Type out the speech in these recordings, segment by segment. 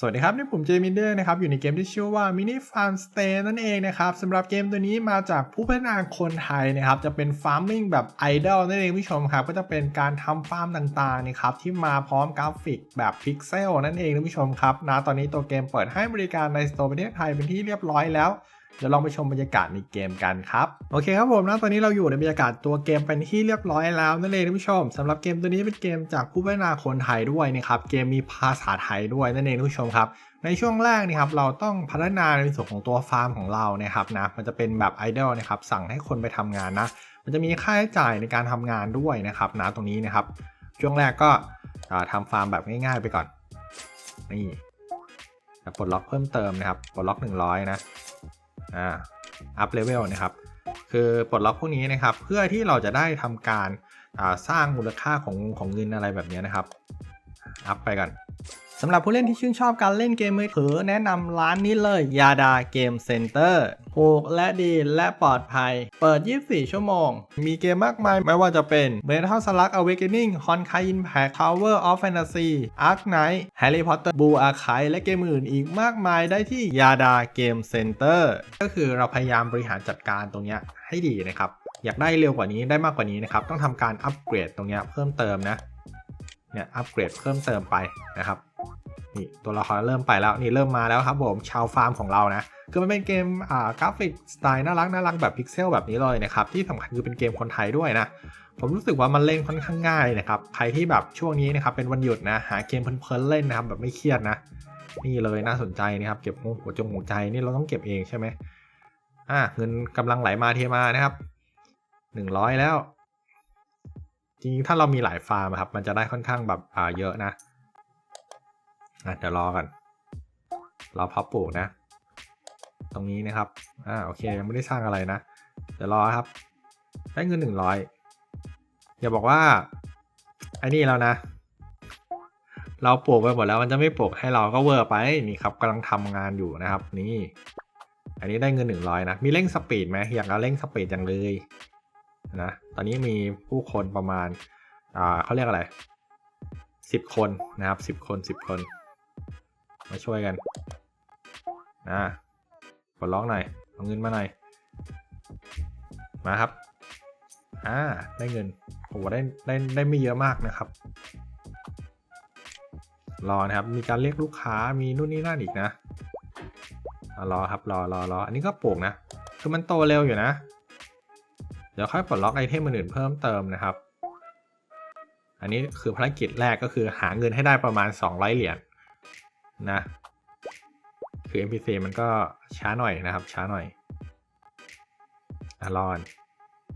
สวัสดีครับ นี่ผมเจมินเดอร์นะครับ อยู่ในเกมที่ชื่อว่า Mini Farm Stay นั่นเองนะครับสำหรับเกมตัวนี้มาจากผู้พัฒนาคนไทยนะครับ จะเป็น Farming แบบ Idle นั่นเองผู้ชมครับ ก็จะเป็นการทำฟาร์มต่างๆนะครับที่มาพร้อมกราฟิกแบบพิกเซลนั่นเองท่านผู้ชมครับนะตอนนี้ตัวเกมเปิดให้บริการในสโตร์ประเทศไทยเป็นที่เรียบร้อยแล้วเดี๋ยวลองไปชมบรรยากาศในเกมกันครับ โอเคครับผมนะตอนนี้เราอยู่ในบรรยากาศตัวเกมเป็นที่เรียบร้อยแล้วนั่นเองท่านผู้ชมสำหรับเกมตัวนี้เป็นเกมจากผู้พัฒนาคนไทยด้วยนะครับเกมมีภาษาไทยด้วยนั่นเองท่านผู้ชมครับในช่วงแรกนะครับเราต้องพัฒนาในส่วนของตัวฟาร์มของเรานะครับนะมันจะเป็นแบบไอดอลนะครับสั่งให้คนไปทำงานนะ มันจะมีค่าใช้จ่ายในการทำงานด้วยนะครับนะตรงนี้นะครับ ช่วงแรกก็อ่าทำฟาร์มแบบง่าย ๆ ไปก่อนนี่ปลดล็อกเพิ่มเติมนะครับปลดล็อก 100 นะ อ่าอัพเลเวลนะครับ คือปลดล็อกพวกนี้นะครับ เพื่อที่เราจะได้ทำการสร้างมูลค่าของของเงินอะไรแบบนี้นะครับ อัพไปกัน สำหรับผู้เล่นที่ชื่นชอบการเล่นเกมมือถือแนะนำร้านนี้เลยยาดาเกมเซ็นเตอร์ถูกและดีและปลอดภัย เปิด 24 ชั่วโมง มีเกมมากมายไม่ว่าจะเป็น Metal Slug Awakening Honkai Impact Tower of Fantasy Ark Knight Harry Potter Blue Archive และเกมอื่นอีกมากมายได้ที่ยาดาเกมเซ็นเตอร์ก็คือเราพยายามบริหารจัดการตรงนี้ให้ดีนะครับ อยากได้เร็วกว่านี้ได้มากกว่านี้นะครับ ต้องทำการอัปเกรดตรงนี้เพิ่มเติมนะเนี่ยอัปเกรดเพิ่มเติมไปนะครับ นี่ตัวละครเริ่มไปแล้วนี่เริ่มมาแล้วครับผมชาวฟาร์มของเรานะคือมันเป็นเกมอ่ากราฟิกสไตล์น่ารักน่ารักแบบพิกเซลแบบนี้เลยนะครับที่สำคัญคือเป็นเกมคนไทยด้วยนะผมรู้สึกว่ามันเล่นค่อนข้างง่ายนะครับใครที่แบบช่วงนี้นะครับเป็นวันหยุดนะหาเกมเพลินๆเล่นนะครับแบบไม่เครียดนะนี่เลยน่าสนใจนะครับเก็บหัวจงหัวใจนี่เราต้องเก็บเองใช่ไหมอ่าเงินกำลังไหลมาเทมานะครับหนึ่งร้อยแล้ว จริงๆถ้าเรามีหลายฟาร์มครับมันจะได้ค่อนข้างแบบอ่าเยอะนะ อะเดี๋ยวรอกันรอพับปลูกนะ ตรงนี้นะครับ อ่าโอเคยังไม่ได้สร้างอะไรนะ เดี๋ยวรอครับ ได้เงินหนึ่งร้อยอย่าบอกว่าไอ้นี่แล้วนะ เราปลูกไปหมดแล้วมันจะไม่ปลูกให้เราก็เวอร์ไปนี่ครับกำลังทำงานอยู่นะครับ นี่ อันนี้ได้เงินหนึ่งร้อยนะ มีเร่งสปีดไหมอยากจะเร่งสปีดจังเลยนะตอนนี้มีผู้คนประมาณอ่าเขาเรียกอะไรสิบคนนะครับสิบคนสิบคน มาช่วยกันนะกดล็อกหน่อยเอาเงินมาหน่อยมาครับอ่าได้เงินโอ้ได้ได้ได้ไม่เยอะมากนะครับ รอนะครับมีการเรียกลูกค้ามีนู่นนี่นั่นอีกนะรอครับรอรอรออันนี้ก็ปลูกนะ คือมันโตเร็วอยู่นะ เดี๋ยวค่อยปลดล็อกไอเทมอื่นเพิ่มเติมนะครับ อันนี้คือภารกิจแรกก็คือหาเงินให้ได้ประมาณ 200 เหรียญ นะ คือ NPC มันก็ช้าหน่อยนะครับ ช้าหน่อยอรอน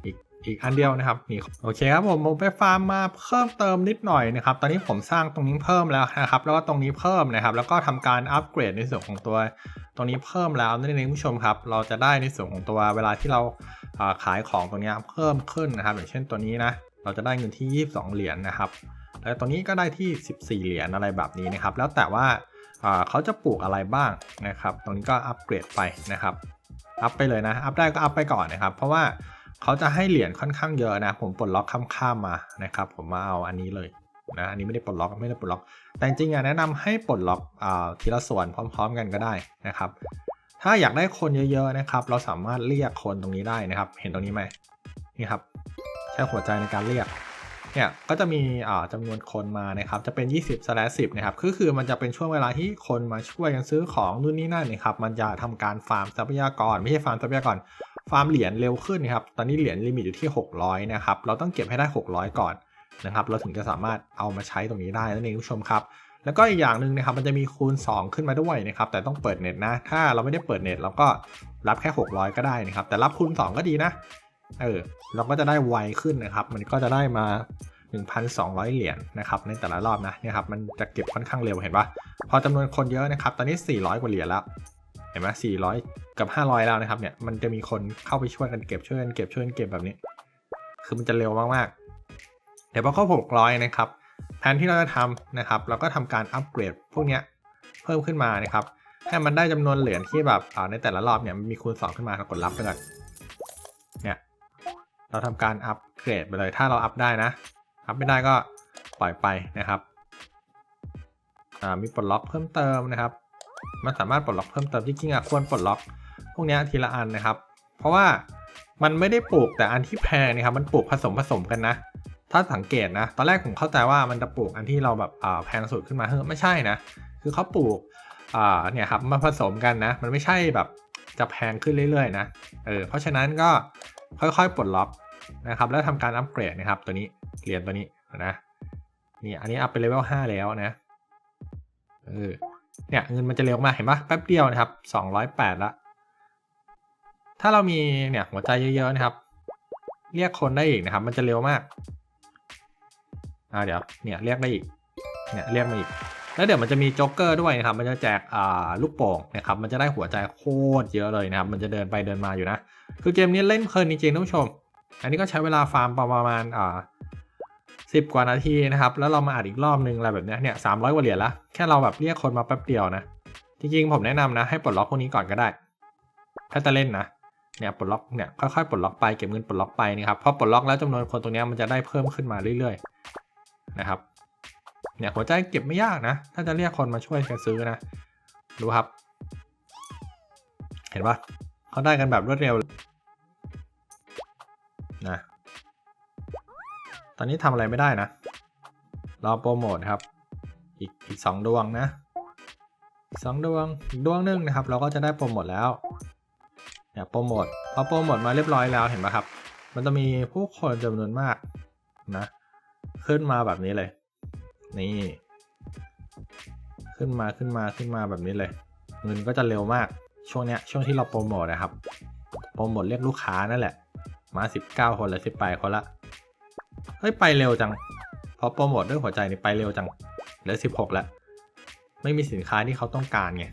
อีกอีกอันเดียวนะครับนี่โอเคครับผมผมไปฟาร์มมาเพิ่มเติมนิดหน่อยนะครับ ตอนนี้ผมสร้างตรงนี้เพิ่มแล้วนะครับ แล้วก็ตรงนี้เพิ่มนะครับ แล้วก็ทำการอัปเกรดในส่วนของตัวตรงนี้เพิ่มแล้วนั่นเองผู้ชมครับ เราจะได้ในส่วนของตัวเวลาที่เราขายของตรงนี้เพิ่มขึ้นนะครับ อย่างเช่นตัวนี้นะ เราจะได้เงินที่ 22 เหรียญนะครับ แล้วตัวนี้ก็ได้ที่ 14 เหรียญอะไรแบบนี้นะครับ แล้วแต่ว่า เขาจะปลูกอะไรบ้างนะครับ ตรงนี้ก็อัปเกรดไปนะครับ อัพไปเลยนะ อัพได้ก็อัพไปก่อนนะครับ เพราะว่าเขาจะให้เหรียญค่อนข้างเยอะนะ ผมปลดล็อกข้ามๆมานะครับ ผมมาเอาอันนี้เลยนะ อันนี้ไม่ได้ปลดล็อกไม่ได้ปลดล็อก แต่จริงๆแนะนำให้ปลดล็อกอทีละส่วนพร้อม ๆ กันก็ได้นะครับ ถ้าอยากได้คนเยอะๆนะครับ เราสามารถเรียกคนตรงนี้ได้นะครับ เห็นตรงนี้ไหมนี่ครับ ใช้หัวใจในการเรียก เนี่ยก็จะมีอ่าจำนวนคนมานะครับจะเป็น 20 slash 10นะครับคือคือมันจะเป็นช่วงเวลาที่คนมาช่วยกันซื้อของนู่นนี่นั่นนะครับมันจะทำการฟาร์มทรัพยากร ไม่ใช่ฟาร์มทรัพยากรฟาร์มเหรียญเร็วขึ้นนะครับตอนนี้เหรียญลิมิตอยู่ที่ 600นะครับเราต้องเก็บให้ได้ 600 ก่อนนะครับเราถึงจะสามารถเอามาใช้ตรงนี้ได้นั่นเองผู้ชมครับ แล้วก็อีกอย่างหนึ่งนะครับมันจะมีคูณ 2 ขึ้นมาด้วยนะครับแต่ต้องเปิดเน็ตนะ ถ้าเราไม่ได้เปิดเน็ตเราก็รับแค่ 600 ก็ได้นะครับแต่รับคูณ 2 ก็ดีนะ เออเราก็จะได้ไวขึ้นนะครับ มันก็จะได้มา 1,200 เหรียญนะครับในแต่ละรอบนะเนี่ยครับมันจะเก็บค่อนข้างเร็วเห็นปะพอจำนวนคนเยอะนะครับ ตอนนี้ 400 กว่าเหรียญแล้วเห็นไหม400 กับ 500 แล้วนะครับเนี่ยมันจะมีคนเข้าไปช่วยกันเก็บช่วยกันเก็บช่วยกันเก็บแบบนี้ คือมันจะเร็วมากๆเดี๋ยวพอเข้า600 นะครับแทนที่เราจะทำนะครับ เราก็ทำการอัปเกรดพวกเนี้ยเพิ่มขึ้นมานะครับให้มันได้จำนวนเหรียญที่แบบในแต่ละรอบเนี่ยมีคูณ2ขึ้นมาเรากดรับไปก่อนเนี่ย เราทำการอัปเกรดไปเลย ถ้าเราอัพได้นะ อัพไม่ได้ก็ปล่อยไปนะครับมีปลดล็อกเพิ่มเติมนะครับ มันสามารถปลดล็อกเพิ่มเติมจริงๆอะควรปลดล็อก พวกนี้ทีละอันนะครับ เพราะว่ามันไม่ได้ปลูกแต่อันที่แพงนะครับ มันปลูกผสมผสมกันนะ ถ้าสังเกตนะ ตอนแรกผมเข้าใจว่ามันจะปลูกอันที่เราแบบแพงสุดขึ้นมาเฮ้ยไม่ใช่นะ คือเขาปลูกเนี่ยครับมาผสมกันนะ มันไม่ใช่แบบจะแพงขึ้นเรื่อยๆนะ เออ เพราะฉะนั้นก็ค่อยๆ ปลดล็อก นะครับแล้วทำการอัปเกรดนะครับ ตัวนี้เหรียญตัวนี้นะนี่อันนี้อัพไปเลเวล5แล้วนะเออเนี่ยเงินมันจะเร็วมากเห็นปะแป๊บเดียวนะครับ208ละถ้าเรามีเนี่ยหัวใจเยอะๆนะครับ เรียกคนได้อีกนะครับ มันจะเร็วมากอ่าเดี๋ยวเนี่ยเรียกได้อีกเนี่ยเรียกมาอีกแล้วเดี๋ยวมันจะมีโจ๊กเกอร์ด้วยนะครับ มันจะแจกอ่าลูกโป่งนะครับ มันจะได้หัวใจโคตรเยอะเลยนะครับ มันจะเดินไปเดินมาอยู่นะ คือเกมนี้เล่นเพลินจริงๆท่านผู้ชม อันนี้ก็ใช้เวลาฟาร์มประมาณอ่าสิบกว่านาทีนะครับ แล้วเรามาอัดอีกรอบนึงอะไรแบบนี้เนี่ยสามร้อยกว่าเหรียญละแค่เราแบบเรียกคนมาแป๊บเดียวนะ จริงๆผมแนะนำนะ ให้ปลดล็อกพวกนี้ก่อนก็ได้ ถ้าจะเล่นนะเนี่ยปลดล็อกเนี่ยค่อยๆปลดล็อกไปเก็บเงินปลดล็อกไปนี่ครับพอปลดล็อกแล้วจำนวนคนตรงนี้มันจะได้เพิ่มขึ้นมาเรื่อยๆนะครับเนี่ยหัวใจเก็บไม่ยากนะ ถ้าจะเรียกคนมาช่วยกันซื้อนะดูครับ เห็นปะเขาได้กันแบบรวดเร็ว นะ ตอนนี้ทำอะไรไม่ได้นะ รอโปรโมทครับ อีกอีกสองดวงนะสองดวงอีกดวงหนึ่งนะครับ เราก็จะได้โปรโมทแล้วเนี่ยโปรโมทพอโปรโมทมาเรียบร้อยแล้วเห็นไหมครับ มันจะมีผู้คนจำนวนมากนะ ขึ้นมาแบบนี้เลย นี่ ขึ้นมาขึ้นมาขึ้นมาแบบนี้เลย เงินก็จะเร็วมากช่วงเนี้ยช่วงที่เราโปรโมทนะครับโปรโมทเรียกลูกค้านั่นแหละ มาสิบเก้าคนเลยสิบแปดคนละ เฮ้ย ไปเร็วจัง พอโปรโมทด้วยหัวใจนี่ไปเร็วจัง เหลือสิบหกแล้วไม่มีสินค้าที่เขาต้องการไง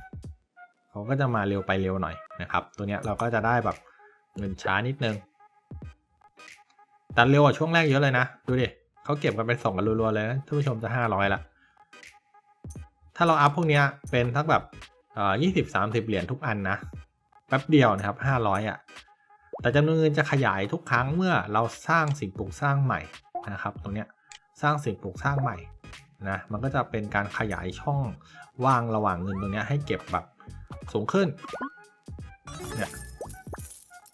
เขาก็จะมาเร็วไปเร็วหน่อยนะครับ ตัวเนี้ยเราก็จะได้แบบเงินช้านิดนึง แต่เร็วกว่าช่วงแรกเยอะเลยนะ ดูดิเขาเก็บกันเป็นส่งกันรัวๆเลยนะท่านผู้ชมจะห้าร้อยละ ถ้าเราอัพพวกเนี้ยเป็นทักแบบอ่อยี่สิบสามสิบเหรียญทุกอันนะ แป๊บเดียวนะครับห้าร้อยอะ แต่จำนวนเงินจะขยายทุกครั้งเมื่อเราสร้างสิ่งปลูกสร้างใหม่นะครับ ตรงเนี้ยสร้างสิ่งปลูกสร้างใหม่นะมันก็จะเป็นการขยายช่องว่างระหว่างเงินตรงนี้ให้เก็บแบบสูงขึ้นเนี่ย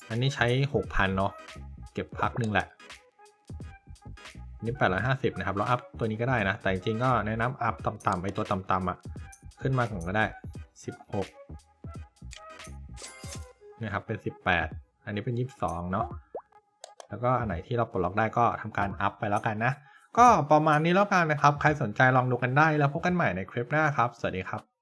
อันนี้ใช้หกพันเนาะเก็บพักหนึ่งแหละนี่แปดร้อยห้าสิบนะครับ เราอัพตัวนี้ก็ได้นะ แต่จริงๆก็แนะนำอัพต่ำๆไปตัวต่ำๆอะ ขึ้นมาของก็ได้สิบหกนี่ครับเป็นสิบแปด อันนี้เป็นยี่สิบสองเนาะแล้วก็อันไหนที่เราปลดล็อกได้ก็ทำการอัพไปแล้วกันนะ ก็ประมาณนี้แล้วกันนะครับ ใครสนใจลองดูกันได้แล้วพบกันใหม่ในคลิปหน้าครับ สวัสดีครับ